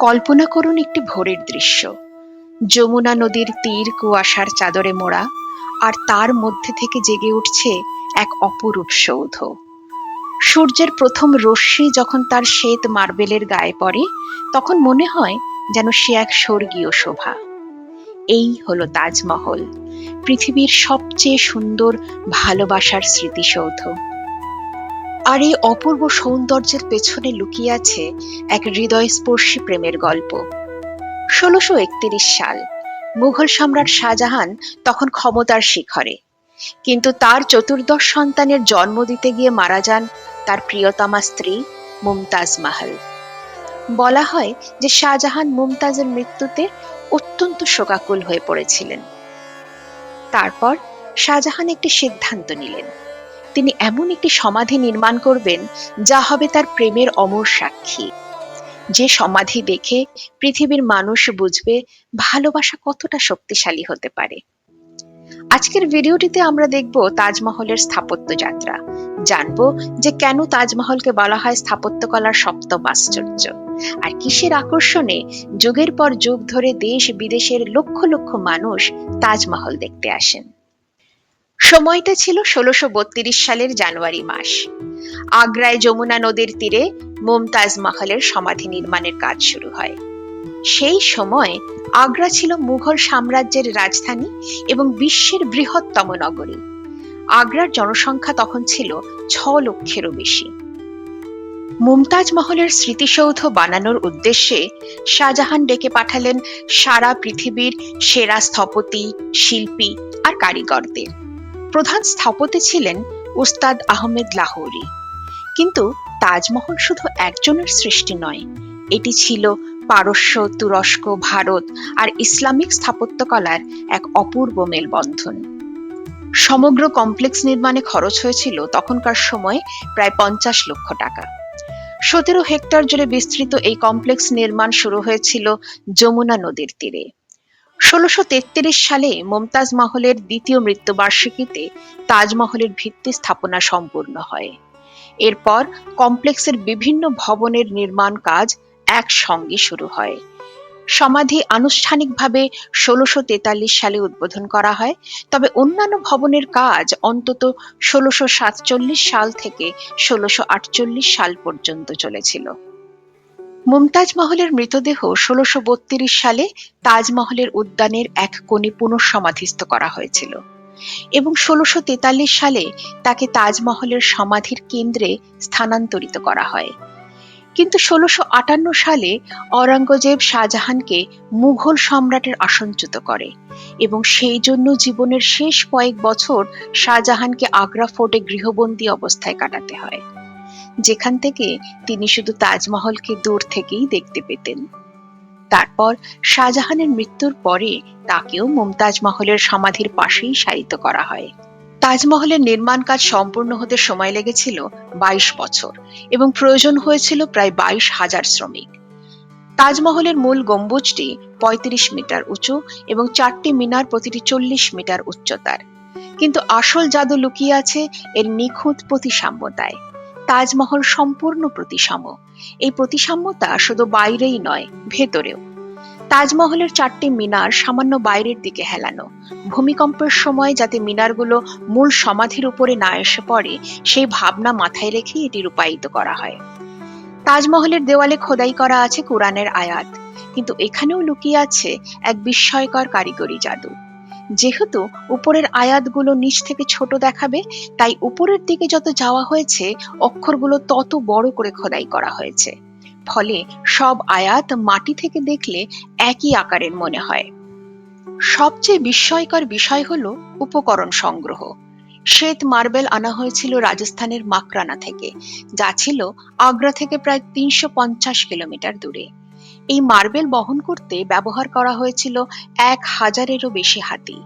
কল্পনা করুন একটি ভোরের দৃশ্য। যমুনা নদীর তীর কুয়াশার চাদরে মোড়া, আর তার মধ্যে থেকে জেগে উঠছে এক অপরূপ সৌধ। সূর্যের প্রথম রশ্মি যখন তার শ্বেত মার্বেলের গায়ে পড়ে, তখন মনে হয় যেন সে এক স্বর্গীয় শোভা। এই হলো তাজমহল, পৃথিবীর সবচেয়ে সুন্দর ভালোবাসার স্মৃতিসৌধ। আর এই অপূর্ব সৌন্দর্যের পেছনে লুকিয়ে আছে এক হৃদয়স্পর্শী প্রেমের গল্প। ষোলোশো একত্রিশ সাল, মুঘল সম্রাট শাহজাহান তখন ক্ষমতার শিখরে। কিন্তু তার চতুর্দশ সন্তানের জন্ম দিতে গিয়ে মারা যান তার প্রিয়তমা স্ত্রী মুমতাজ মাহাল। বলা হয় যে শাহজাহান মুমতাজের মৃত্যুতে অত্যন্ত শোকাকুল হয়ে পড়েছিলেন। তারপর শাহজাহান একটি সিদ্ধান্ত নিলেন। তিনি এমন একটি সমাধি নির্মাণ করবেন যা হবে তার প্রেমের অমর সাক্ষী। যে সমাধি দেখে পৃথিবীর মানুষ বুঝবে ভালোবাসা কতটা শক্তিশালী হতে পারে। আজকের ভিডিওটিতে আমরা দেখব তাজমহলের স্থাপত্য যাত্রা। জানব যে কেন তাজমহলকে বলা হয় স্থাপত্যকলার সপ্তম আশ্চর্য। আর কিসের আকর্ষণে যুগের পর যুগ ধরে দেশ বিদেশের লক্ষ লক্ষ মানুষ তাজমহল দেখতে আসেন। সময়টা ছিল ষোলোশো সালের জানুয়ারি মাস। আগ্রায় যমুনা নদীর তীরে মুমতাজ মহলের সমাধি নির্মাণের কাজ শুরু হয়। সেই সময় আগ্রা ছিল মুঘল সাম্রাজ্যের রাজধানী এবং বিশ্বের বৃহত্তম নগরী। আগ্রার জনসংখ্যা তখন ছিল ছ লক্ষেরও বেশি। মুমতাজ মহলের স্মৃতিসৌধ বানানোর উদ্দেশ্যে শাহজাহান ডেকে পাঠালেন সারা পৃথিবীর সেরা স্থপতি, শিল্পী আর কারিগরদের। প্রধান স্থপতি ছিলেন উস্তাদ আহমেদ লাহৌরি। কিন্তু তাজমহল শুধু একজনের সৃষ্টি নয়, এটি ছিল পারস্য, তুরস্ক, ভারত আর ইসলামিক স্থাপত্যকলার এক অপূর্ব মেলবন্ধন। সমগ্র কমপ্লেক্স নির্মাণে খরচ হয়েছিল তখনকার সময় প্রায় পঞ্চাশ লক্ষ টাকা। সতেরো হেক্টর জুড়ে বিস্তৃত এই কমপ্লেক্স নির্মাণ শুরু হয়েছিল যমুনা নদীর তীরে। ষোলোশো তেত্রিশ সালে মমতাজ মহলের দ্বিতীয় মৃত্যুবার্ষিকীতে তাজমহলের ভিত্তি স্থাপনা সম্পূর্ণ হয়। এরপর কমপ্লেক্সের বিভিন্ন ভবনের নির্মাণ কাজ একসঙ্গে শুরু হয়। সমাধি আনুষ্ঠানিকভাবে ষোলোশো তেতাল্লিশ সালে উদ্বোধন করা হয়, তবে অন্যান্য ভবনের কাজ অন্তত ষোলোশো সাতচল্লিশ সাল থেকে ষোলোশো আটচল্লিশ সাল পর্যন্ত চলেছিল। মুমতাজ মহলের মৃতদেহ ষোলোশো বত্রিশ সালে তাজমহলের উদ্যানের এক কোণে পুনঃসমাধিস্থ করা হয়েছিল এবং ষোলোশো তেতাল্লিশ সালে তাকে তাজমহলের সমাধির কেন্দ্রে স্থানান্তরিত করা হয়। কিন্তু ষোলোশো আটান্ন সালে অরঙ্গজেব শাহজাহানকে মুঘল সম্রাটের আসনচ্যুত করে এবং সেই জন্য জীবনের শেষ কয়েক বছর শাহজাহানকে আগ্রা ফোর্টে গৃহবন্দী অবস্থায় কাটাতে হয়। যেখান থেকে তিনি শুধু তাজমহলকে দূর থেকেই দেখতে পেতেন। তারপর শাহজাহানের মৃত্যুর পরে তাকেও মুমতাজ মহলের সমাধির পাশেই শায়িত করা হয়। তাজমহলের নির্মাণ কাজ সম্পূর্ণ হতে সময় লেগেছিল বাইশ বছর এবং প্রয়োজন হয়েছিল প্রায় বাইশ হাজার শ্রমিক। তাজমহলের মূল গম্বুজটি পঁয়ত্রিশ মিটার উঁচু এবং চারটি মিনার প্রতিটি চল্লিশ মিটার উচ্চতার। কিন্তু আসল জাদু লুকিয়ে আছে এর নিখুঁত প্রতিসাম্যতায়। তাজমহল সম্পূর্ণ প্রতিসাম্য। এই প্রতিসাম্যতা শুধু বাইরেই নয়, ভেতরেও। তাজমহলের চারটি মিনার সামান্য বাইরের দিকে হেলানো। ভূমিকম্পের সময় যাতে মিনারগুলো মূল সমাধির উপরে না এসে পড়ে, সেই ভাবনা মাথায় রেখে এটি রূপায়িত করা হয়। তাজমহলের দেওয়ালে খোদাই করা আছে কোরআনের আয়াত। কিন্তু এখানেও লুকিয়ে আছে এক বিস্ময়কর কারিগরি জাদু। যেহেতু উপরের আয়াতগুলো নিচ থেকে ছোট দেখাবে, তাই উপরের দিকে যত যাওয়া হয়েছে, অক্ষরগুলো তত বড় করে খোদাই করা হয়েছে। ফলে সব আয়াত মাটি থেকে দেখলে একই আকারের মনে হয়। সবচেয়ে বিস্ময়কর বিষয় হল উপকরণ সংগ্রহ। শ্বেত মার্বেল আনা হয়েছিল রাজস্থানের মাকরানা থেকে, যা ছিল আগ্রা থেকে প্রায় তিনশো পঞ্চাশ কিলোমিটার দূরে। এই মার্বেল বহন করতে ব্যবহার করা হয়েছিল এক হাজারেরও বেশি হাতি।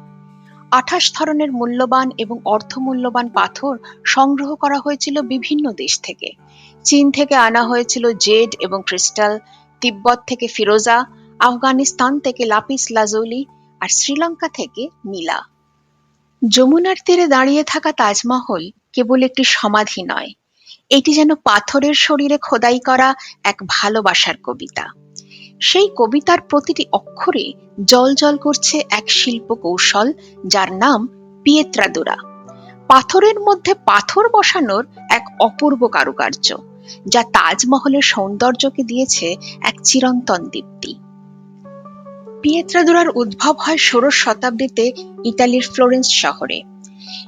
আঠাশ ধরনের মূল্যবান এবং অর্থমূল্যবান পাথর সংগ্রহ করা হয়েছিল বিভিন্ন দেশ থেকে। চীন থেকে আনা হয়েছিল জেড এবং ক্রিস্টাল, তিব্বত থেকে ফিরোজা, আফগানিস্তান থেকে লাপিস লাজৌলি আর শ্রীলঙ্কা থেকে নীলা যমুনার তীরে দাঁড়িয়ে থাকা তাজমহল কেবল একটি সমাধি নয়, এটি যেন পাথরের শরীরে খোদাই করা এক ভালোবাসার কবিতা। সেই কবিতার প্রতিটি অক্ষরে জল জল করছে এক শিল্প কৌশল, যার নাম পিয়েত্রাদোরা। পাথরের মধ্যে পাথর বসানোর এক অপূর্ব কারুকার্য, যা তাজমহলের সৌন্দর্যকে দিয়েছে এক চিরন্তন দীপ্তি। পিয়েত্রাদোরার উদ্ভব হয় ষোড়শ শতাব্দীতে ইতালির ফ্লোরেন্স শহরে।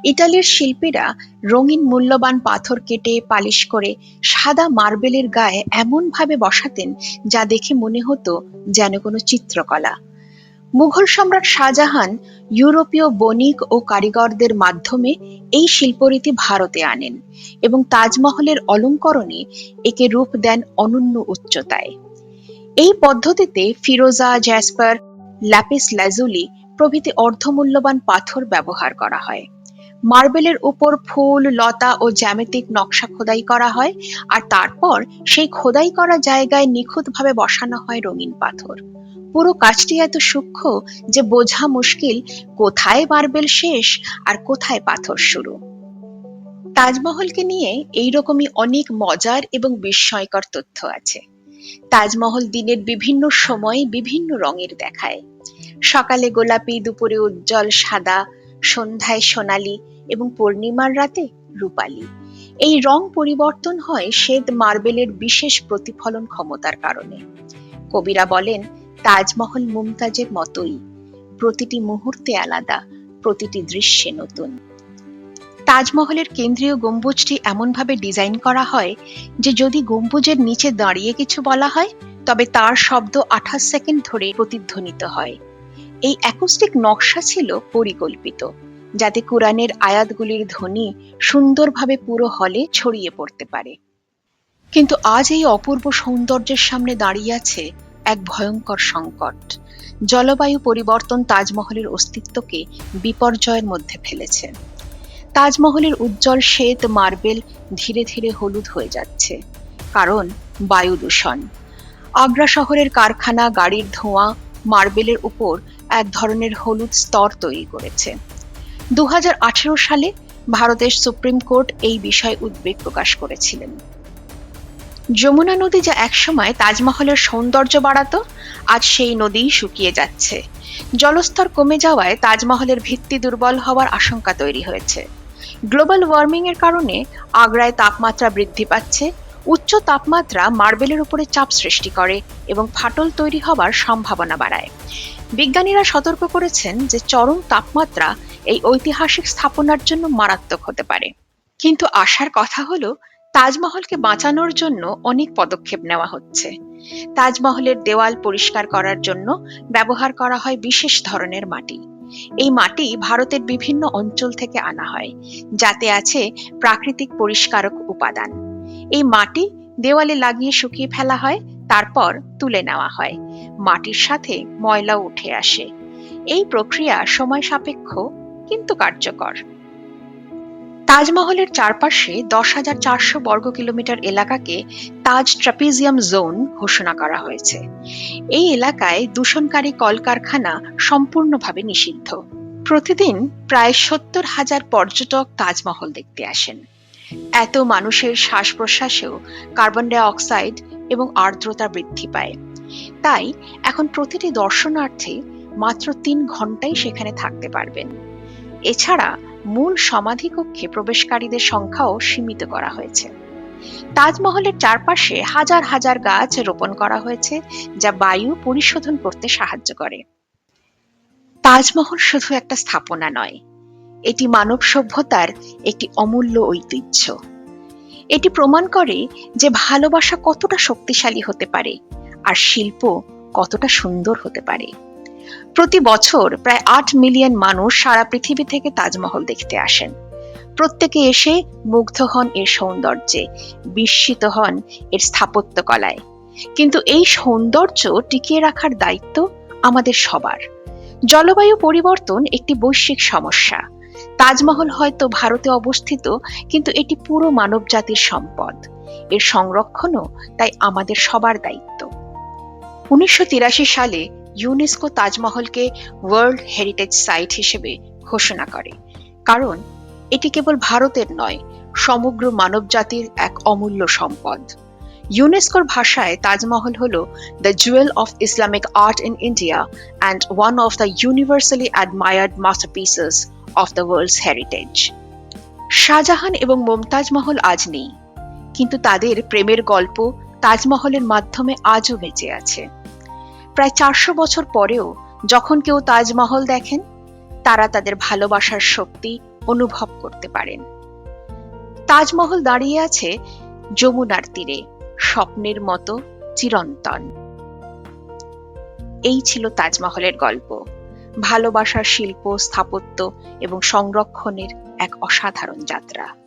ইতালির শিল্পীরা রঙিন মূল্যবান পাথর কেটে পালিশ করে সাদা মার্বেলের গায়ে এমন ভাবে বসাতেন যা দেখে মনে হতো যেন কোনো চিত্রকলা। মুঘল সম্রাট শাহজাহান ইউরোপীয় বণিক ও কারিগরদের মাধ্যমে এই শিল্পরীতি ভারতে আনেন এবং তাজমহলের অলঙ্করণে একে রূপ দেন অনন্য উচ্চতায়। এই পদ্ধতিতে ফিরোজা, জ্যাসপার ল্যাপিস ল্যাজুলি প্রভৃতি অর্ধমূল্যবান পাথর ব্যবহার করা হয়। মার্বেলের উপর ফুল, লতা ও জ্যামিতিক নকশা খোদাই করা হয়, আর তারপর সেই খোদাই করা জায়গায় নিখুঁতভাবে বসানো হয় রঙিন পাথর। পুরো কাজটি এত সূক্ষ্ম যে বোঝা মুশকিল কোথায় মার্বেল শেষ আর কোথায় পাথর শুরু। তাজমহলকে নিয়ে এইরকমই অনেক মজার এবং বিস্ময়কর তথ্য আছে। তাজমহল দিনের বিভিন্ন সময়ে বিভিন্ন রঙের দেখায়। সকালে গোলাপি, দুপুরে উজ্জ্বল সাদা সন্ধ্যায় সোনালি এবং পূর্ণিমার রাতে রূপালি। এই রং পরিবর্তন হয় শ্বেত মার্বেলের বিশেষ প্রতিফলন ক্ষমতার কারণে। কবিরা বলেন, তাজমহল মুমতাজের মতোই। প্রতিটি মুহূর্তে আলাদা, প্রতিটি দৃশ্যে নতুন। তাজমহলের কেন্দ্রীয় গম্বুজটি এমনভাবে ডিজাইন করা হয় যে যদি গম্বুজের নিচে দাঁড়িয়ে কিছু বলা হয়, তবে তার শব্দ আঠাশ সেকেন্ড ধরে প্রতিধ্বনিত হয়। এই অ্যাকোস্টিক নকশা ছিল পরিকল্পিত, যাতে কোরআনের আয়াতগুলির ধ্বনি সুন্দরভাবে পুরো হলে ছড়িয়ে পড়তে পারে। কিন্তু আজ এই অপূর্ব সৌন্দর্যের সামনে দাঁড়িয়ে আছে এক ভয়ঙ্কর সংকট। জলবায়ু পরিবর্তন তাজমহলের অস্তিত্বকে বিপর্যয়ের মধ্যে ফেলেছে। তাজমহলের উজ্জ্বল শ্বেত মার্বেল ধীরে ধীরে হলুদ হয়ে যাচ্ছে, কারণ বায়ু দূষণ। আগ্রা শহরের কারখানা, গাড়ির ধোঁয়া, মার্বেলের উপর এক ধরনের হলুদ স্তর তৈরি করেছে। দুহাজার আঠারো সালে ভারতের সুপ্রিম কোর্ট এই বিষয়ে উদ্বেগ প্রকাশ করেছিলেন। যমুনা নদী যা একসময় তাজমহলের সৌন্দর্য বাড়াত, আজ সেই নদীই শুকিয়ে যাচ্ছে। জলস্তর কমে যাওয়ায় তাজমহলের ভিত্তি দুর্বল হওয়ার আশঙ্কা তৈরি হয়েছে। গ্লোবাল ওয়ার্মিং এর কারণে আগ্রায় তাপমাত্রা বৃদ্ধি পাচ্ছে উচ্চ তাপমাত্রা মার্বেলের উপরে চাপ সৃষ্টি করে এবং ফাটল তৈরি হবার সম্ভাবনা বাড়ায়। বিজ্ঞানীরা সতর্ক করেছেন যে চরম তাপমাত্রা এই ঐতিহাসিক স্থাপনার জন্য মারাত্মক হতে পারে। কিন্তু আশার কথা হলো, তাজমহলকে বাঁচানোর জন্য অনেক পদক্ষেপ নেওয়া হচ্ছে। তাজমহলের দেওয়াল পরিষ্কার করার জন্য ব্যবহার করা হয় বিশেষ ধরনের মাটি। এই মাটি ভারতের বিভিন্ন অঞ্চল থেকে আনা হয়, যাতে আছে প্রাকৃতিক পরিষ্কারক উপাদান। এই মাটি দেওয়ালে লাগিয়ে শুকিয়ে ফেলা হয়, তারপর তুলে নেওয়া হয়। মাটির সাথে ময়লা উঠে আসে। এই প্রক্রিয়া সময় সাপেক্ষ, কিন্তু কার্যকর। তাজমহলের চারপাশে দশ হাজার চারশো বর্গ কিলোমিটার এলাকাকে তাজ ট্রাপিজিয়াম জোন ঘোষণা করা হয়েছে। এই এলাকায় দূষণকারী কলকারখানা সম্পূর্ণভাবে নিষিদ্ধ। প্রতিদিন প্রায় সত্তর হাজার পর্যটক তাজমহল দেখতে আসেন। এত মানুষের শ্বাস প্রশ্বাসেও কার্বন ডাই অক্সাইড এবং আর্দ্রতা বৃদ্ধি পায়। তাই এখন প্রতিটি দর্শনার্থী মাত্র তিন ঘন্টাই সেখানে থাকতে পারবেন। এছাড়া মূল সমাধি কক্ষে প্রবেশকারীদের সংখ্যাও সীমিত করা হয়েছে। তাজমহলের চারপাশে হাজার হাজার গাছ রোপণ করা হয়েছে, যা বায়ু পরিশোধন করতে সাহায্য করে। তাজমহল শুধু একটা স্থাপনা নয় এটি মানব সভ্যতার একটি অমূল্য ঐতিহ্য। এটি প্রমাণ করে যে ভালোবাসা কতটা শক্তিশালী হতে পারে আর শিল্প কতটা সুন্দর হতে পারে। প্রতি বছর প্রায় আট মিলিয়ন মানুষ সারা পৃথিবী থেকে তাজমহল দেখতে আসেন। প্রত্যেকে এসে মুগ্ধ হন এর সৌন্দর্যে, বিস্মিত হন এর স্থাপত্য কলায়। কিন্তু এই সৌন্দর্য টিকিয়ে রাখার দায়িত্ব আমাদের সবার। জলবায়ু পরিবর্তন একটি বৈশ্বিক সমস্যা। তাজমহল হয়তো ভারতে অবস্থিত, কিন্তু এটি পুরো মানব জাতির সম্পদ। এর সংরক্ষণও তাই আমাদের সবার দায়িত্ব। উনিশশো তিরাশি সালে ইউনেস্কো তাজমহলকে ওয়ার্ল্ড হেরিটেজ সাইট হিসেবে ঘোষণা করে, কারণ এটি কেবল ভারতের নয়, সমগ্র মানব জাতির এক অমূল্য সম্পদ। ইউনেস্কোর ভাষায় তাজমহল হল the jewel of Islamic art in India and one of the universally admired masterpieces of the world's heritage Shah Jahan এবং মুমতাজ মহল আজ নেই, কিন্তু তাদের প্রেমের গল্প তাজমহলের মাধ্যমে আজও বেঁচে আছে। প্রায় চারশো বছর পরেও যখন কেউ তাজমহল দেখেন, তারা তাদের ভালোবাসার শক্তি অনুভব করতে পারেন। তাজমহল দাঁড়িয়ে আছে যমুনার তীরে, স্বপ্নের মতো চিরন্তন। এই ছিল তাজমহলের গল্প। ভালোবাসার শিল্প স্থাপত্য এবং সংরক্ষণের এক অসাধারণ যাত্রা।